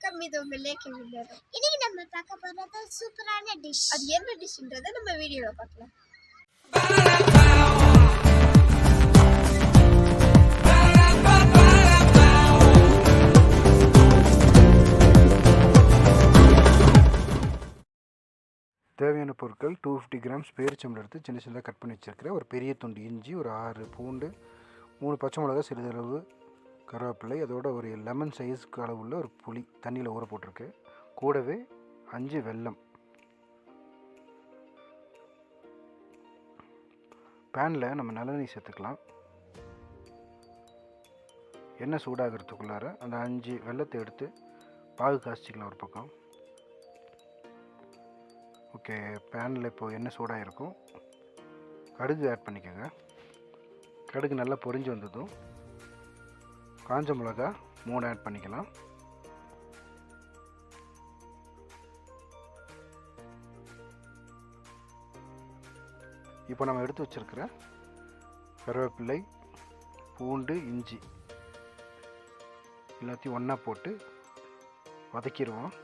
வணக்கம் இது உங்க லேக்கி வில்லர் இன்னைக்கு நம்ம பார்க்க போறது சூப்பரான டிஷ் அது என்ன டிஷ்ன்றதை நம்ம வீடியோல பார்க்கலாம். தேவையான பொருட்கள் டூ ஃபிஃப்டி கிராம்ஸ் பேரிச்சம்பளம் எடுத்து சின்ன சின்னதாக கட் பண்ணி வச்சுருக்கிறேன் ஒரு பெரிய துண்டு இஞ்சி ஒரு ஆறு பூண்டு மூணு பச்சை மிளகா சிறிதளவு கருவேப்பிலை அதோட ஒரு லெமன் சைஸ்க்கு அளவுள்ள ஒரு புளி தண்ணியில் ஊற போட்டிருக்கு. கூடவே அஞ்சு வெல்லம். பேனில் நம்ம நல்லெண்ணெய் சேர்த்துக்கலாம். எண்ணெய் சூடாகிறதுக்குள்ளார அந்த அஞ்சு வெல்லத்தை எடுத்து பாகு காய்ச்சிக்கலாம் ஒரு பக்கம். ஓகே பேனில் இப்போ எண்ணெய் சூடாக இருக்கும் கடுகு ஆட் பண்ணிக்கோங்க. கடுகு நல்லா பொரிஞ்சு வந்ததும் காஞ்ச மிளகா மூணு ஆட் பண்ணிக்கலாம். இப்போ நம்ம எடுத்து வச்சிருக்கிற கருவேப்பிள்ளை பூண்டு இஞ்சி எல்லாத்தையும் ஒன்றா போட்டு வதக்கிடுவோம்.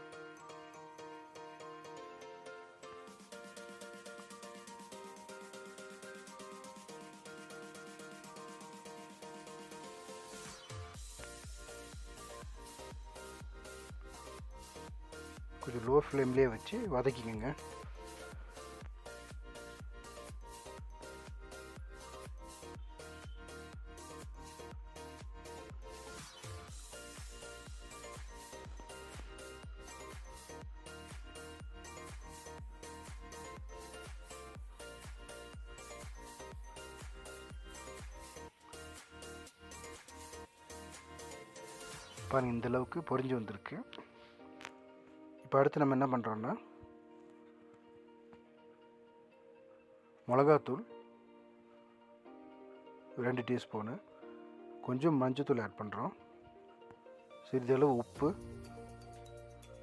கொஞ்சம் லோ ஃப்ளேம்லேயே வச்சு வதக்கிக்கோங்க. பாருங்கள் இந்தளவுக்கு பொறிஞ்சு வந்திருக்கு. இப்போ அடுத்து நம்ம என்ன பண்ணுறோன்னா மிளகாத்தூள் ரெண்டு டீஸ்பூனு கொஞ்சம் மஞ்சத்தூள் ஆட் பண்ணுறோம் சிறிதளவு உப்பு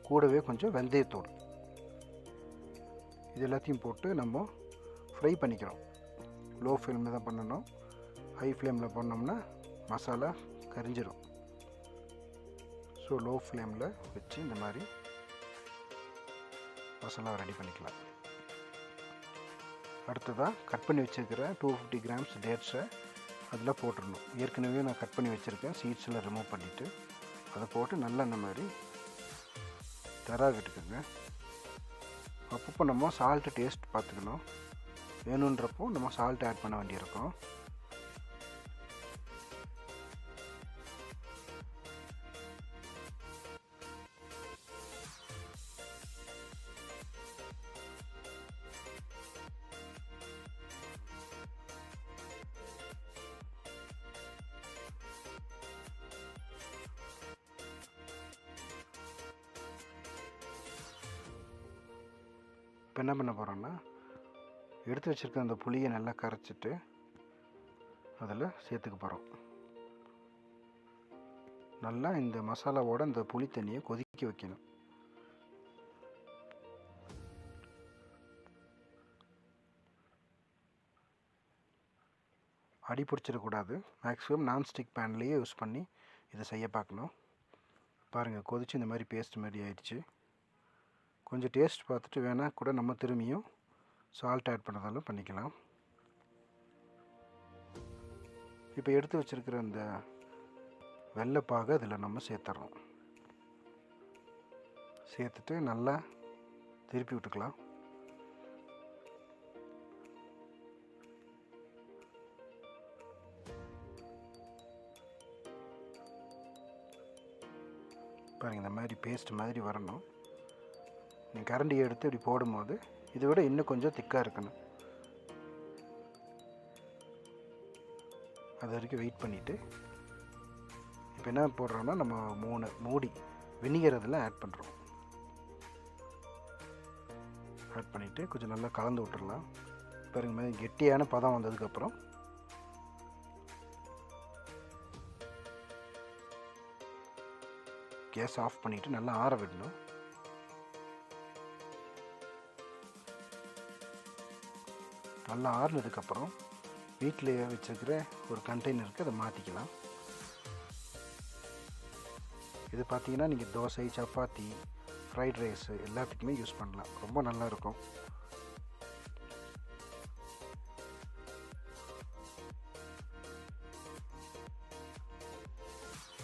கூடவே கொஞ்சம் வெந்தயத்தூள். இது எல்லாத்தையும் போட்டு நம்ம ஃப்ரை பண்ணிக்கிறோம். லோ ஃப்ளேமில் தான் பண்ணணும். ஹை ஃப்ளேமில் பண்ணோம்னா மசாலா கரிஞ்சிடும் ஸோ லோ ஃப்ளேமில் வச்சு இந்த மாதிரி மசாலா ரெடி பண்ணிக்கலாம். அடுத்ததாக கட் பண்ணி வச்சுருக்கிற டூ ஃபிஃப்டி கிராம்ஸ் டேட்ஸை அதில் போட்டுடணும் ஏற்கனவே நான் கட் பண்ணி வச்சுருக்கேன். சீட்ஸில் ரிமூவ் பண்ணிவிட்டு அதை போட்டு நல்லா இந்த மாதிரி தராக விட்டுக்கோங்க அப்பப்போ நம்ம சால்ட்டு டேஸ்ட் பார்த்துக்கணும். வேணுன்றப்போ நம்ம சால்ட் ஆட் பண்ண வேண்டியிருக்கோம். இப்போ என்ன பண்ண போகிறோன்னா எடுத்து வச்சுருக்க அந்த புளியை நல்லா கரைச்சிட்டு அதில் சேர்த்துக்க போகிறோம் நல்லா இந்த மசாலாவோட இந்த புளி தண்ணியை கொதிக்க வைக்கணும். அடி பிடிச்சிடக்கூடாது. மேக்ஸிமம் நான்ஸ்டிக் பேன்லேயே யூஸ் பண்ணி இதை செய்ய பார்க்கணும். பாருங்கள் கொதிச்சு இந்த மாதிரி பேஸ்ட் மாதிரி ஆயிடுச்சு. கொஞ்சம் டேஸ்ட் பார்த்துட்டு வேணால் கூட நம்ம திரும்பியும் சால்ட் ஆட் பண்ணதாலும் பண்ணிக்கலாம். இப்போ எடுத்து வச்சுருக்கிற அந்த வெள்ளைப்பாக அதில் நம்ம சேர்த்துறோம். சேர்த்துட்டு நல்லா திருப்பி விட்டுக்கலாம். பாருங்கள் இந்த மாதிரி பேஸ்ட் மாதிரி வரணும். நீங்கள் கரண்டி எடுத்து இப்படி போடும்போது இதை விட இன்னும் கொஞ்சம் திக்காக இருக்கணும். அது வரைக்கும் வெயிட் பண்ணிவிட்டு இப்போ என்ன போடுறோம்னா நம்ம மூணு மூடி வினிகர் அதில் ஆட் பண்ணுறோம் ஆட் பண்ணிவிட்டு கொஞ்சம் நல்லா கலந்து விட்டுறலாம். பாருங்க மாதிரி கெட்டியான பதம் வந்ததுக்கப்புறம் கேஸ் ஆஃப் பண்ணிவிட்டு நல்லா ஆற விடணும். நல்லா ஆறுனதுக்கப்புறம் வீட்டில் வச்சுருக்கிற ஒரு கண்டெய்னருக்கு அதை மாற்றிக்கலாம் இது பார்த்தீங்கன்னா நீங்கள் தோசை சப்பாத்தி ஃப்ரைட் ரைஸு எல்லாத்துக்குமே யூஸ் பண்ணலாம். ரொம்ப நல்லா இருக்கும்.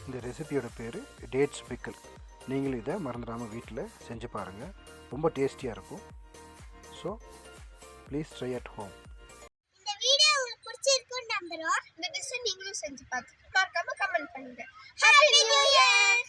இந்த ரெசிபியோட பேர் டேட்ஸ் பிக்கல் நீங்களும் இதை மறந்துடாமல் வீட்டில் செஞ்சு பாருங்கள் ரொம்ப டேஸ்டியாக இருக்கும். So please try at home இந்த வீடியோ உங்களுக்கு பிடிச்சிருக்குன்னு நம்புறோம். இந்த டிஷ்ஷை நீங்களும் செஞ்சு பார்த்துட்டு மறக்காம கமெண்ட் பண்ணுங்க. Happy new year